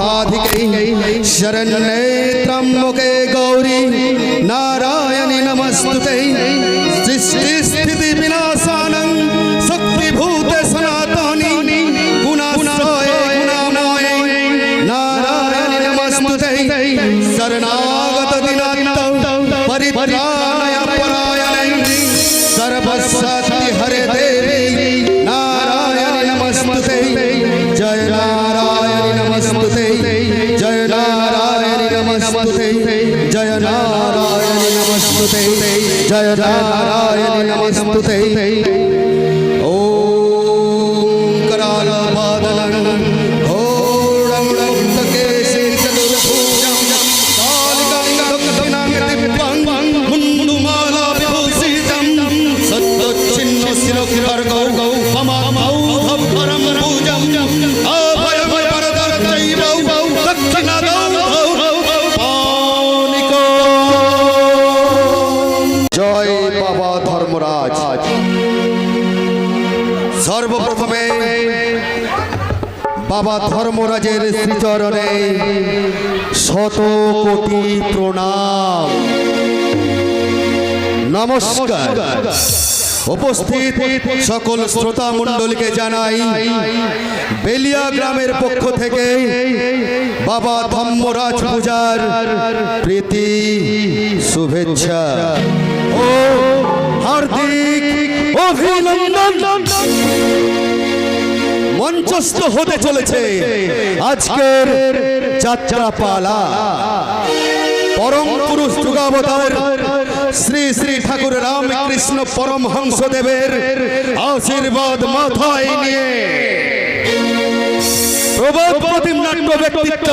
साधिकै त्र्यम्बके गौरी। नारायणि नमस्तुते। सृष्टिस्थितिविनाशानं शक्तिभूते सनातनि। गुणाश्रये गुणामये नारायणि नमस्तुते। शरणागत सर्वसति নমস্তে জয় নারায়ণ নমস্তে জয় নারায়ণ নমস্তে বাবা ধর্মরাজের শ্রীচরণে শত কোটি প্রণাম। নমস্কার। উপস্থিত সকল শ্রোতা মণ্ডলীকে জানাই, বেলিয়া গ্রামের পক্ষ থেকে বাবা ধর্মরাজ পূজার প্রীতি শুভেচ্ছা ও হার্দিক অভিনন্দন। মঞ্চস্থ হতে চলেছে। আজকের যাত্রা পালা পরম পুরুষ যুগাবতার শ্রী শ্রী ঠাকুর রামকৃষ্ণ পরমহংস দেবের আশীর্বাদ মাথায় নিয়ে। প্রবোধ প্রতিম নাট্য ব্যক্তিত্ব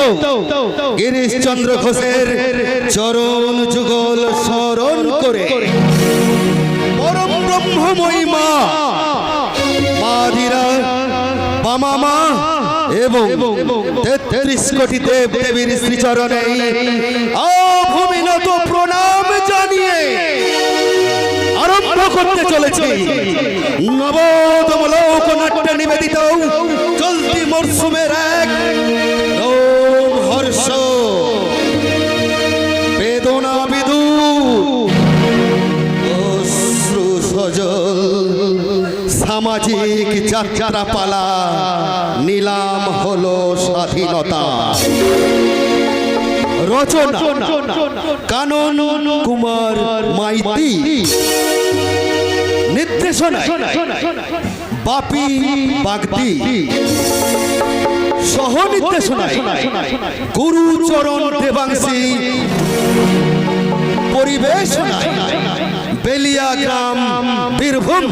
গিরিশ চন্দ্র ঘোষের চরণ যুগল স্মরণ করে। পরম ব্রহ্মময়ী মা। বামা মা এবং তেত্রিশ কোটি দেব দেবীর শ্রীচরণে অভূমিনত প্রণাম জানিয়ে আরম্ভ করতে চলেছি। নবতম লোকনাট্য নিবেদিত চলতি মরশুমের এক সামাজিক যাত্রা পালা নিলাম হলো স্বাধীনতা। কানন মাইতি। বাগদি। সহ গুরুচরণ দেবাংশী। পরিবেশনায়, বেলিয়া গ্রাম, বীরভূম।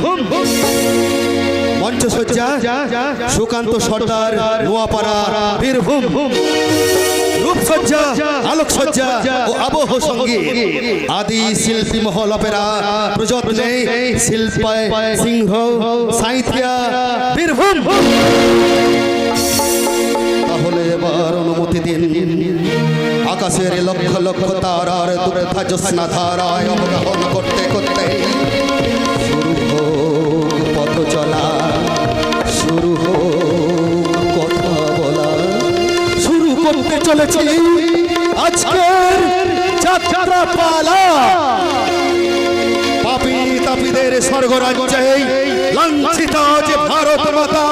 মঞ্চসজ্জা, সুকান্ত সর্দার, নোয়াপাড়া, বীরভূম। রূপসজ্জা, আলোকসজ্জা ও আবহ সংগীত। আদি শিল্পী মহল অপেরা, প্রযত্নে শিল্পায় সিংহ, সাঁইথিয়া, বীরভূম। তাহলে এবার অনুমতি দিন। আকাশের লক্ষ লক্ষ তারার দুর্ধা জ্যোৎস্না ধারায় অবগাহন করতে করতে শুরু হোক কথা বলা। শুরু করতে চলেছি। আজকের যাত্রা পালা পাপি তাপিদের স্বর্গরাজ্যে লাঞ্ছিত যে ভারত মাতা